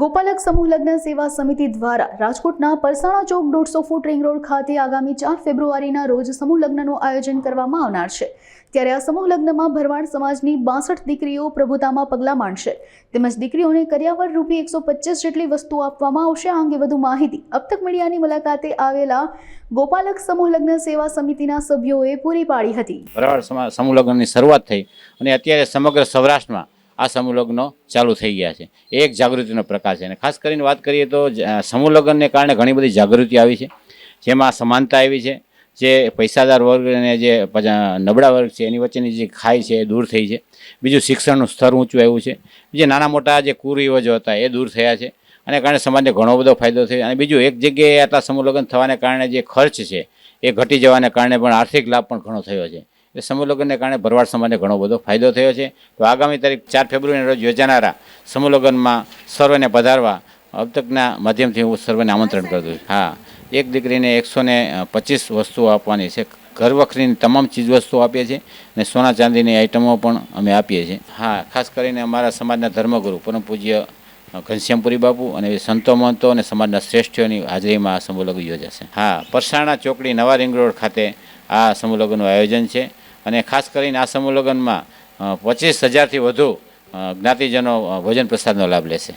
ગોપાલક સમૂહ લગ્ન સેવા સમિતિ દ્વારા રાજકોટના પરસાણા ચોક દોઢસો ફૂટ રિંગ રોડ ખાતે આગામી ચાર ફેબ્રુઆરીના રોજ સમૂહ લગ્નનું આયોજન કરવામાં આવનાર છે. ત્યારે આ સમૂહ લગ્નમાં ભરવાડ સમાજની બાસઠ દીકરીઓ પ્રભુતામાં પગલાં માંડશે. તેમજ દીકરીઓને કર્યાવર રૂપી એકસો પચીસ જેટલી વસ્તુ આપવામાં આવશે. આ અંગે વધુ માહિતી અબતક મીડિયાની મુલાકાતે આવેલા ગોપાલક સમૂહ લગ્ન સેવા સમિતિના સભ્યોએ પૂરી પાડી હતી. ભરવાડ સમૂહ લગ્નની શરૂઆત થઈ અને અત્યારે સમગ્ર સૌરાષ્ટ્રમાં આ સમૂહ ચાલુ થઈ ગયા છે. એક જાગૃતિનો પ્રકાર છે. અને ખાસ કરીને વાત કરીએ તો સમૂહ લગ્નને કારણે ઘણી બધી જાગૃતિ આવી છે. જેમાં સમાનતા આવી છે. જે પૈસાદાર વર્ગ અને જે નબળા વર્ગ છે, એની વચ્ચેની જે ખાઈ છે એ દૂર થઈ છે. બીજું શિક્ષણનું સ્તર ઊંચું આવ્યું છે. જે નાના મોટા જે કુરિવાજો હતા એ દૂર થયા છે. અને કારણે સમાજને ઘણો બધો ફાયદો થયો. અને બીજું એક જગ્યાએ આટલા સમૂહ લગ્ન થવાને કારણે જે ખર્ચ છે એ ઘટી જવાને કારણે પણ આર્થિક લાભ પણ ઘણો થયો છે. એટલે સમૂહ લગ્નને કારણે ભરવાડ સમાજને ઘણો બધો ફાયદો થયો છે. તો આગામી તારીખ ચાર ફેબ્રુઆરીના રોજ યોજાનારા સમૂહ લગ્નમાં સર્વેને પધારવા અબતકના માધ્યમથી હું સર્વેને આમંત્રણ કરું છું. હા, એક દીકરીને એકસો ને પચીસ વસ્તુઓ આપવાની છે. ઘર વખરીની તમામ ચીજ વસ્તુઓ આપીએ છીએ અને સોના ચાંદીની આઇટમો પણ અમે આપીએ છીએ. હા, ખાસ કરીને અમારા સમાજના ધર્મગુરુ પરમ પૂજ્ય ઘનશ્યામપુરી બાપુ અને સંતો મહંતો અને સમાજના શ્રેષ્ઠીઓની હાજરીમાં આ સમૂહ લગ્ન યોજાશે. હા, પરસાણા ચોકડી નવા રિંગ રોડ ખાતે આ સમૂહ લગ્નનું આયોજન છે. અને ખાસ કરીને આ સમૂહ પચીસ હજારથી વધુ જ્ઞાતિજનો ભોજન પ્રસાદનો લાભ લેશે.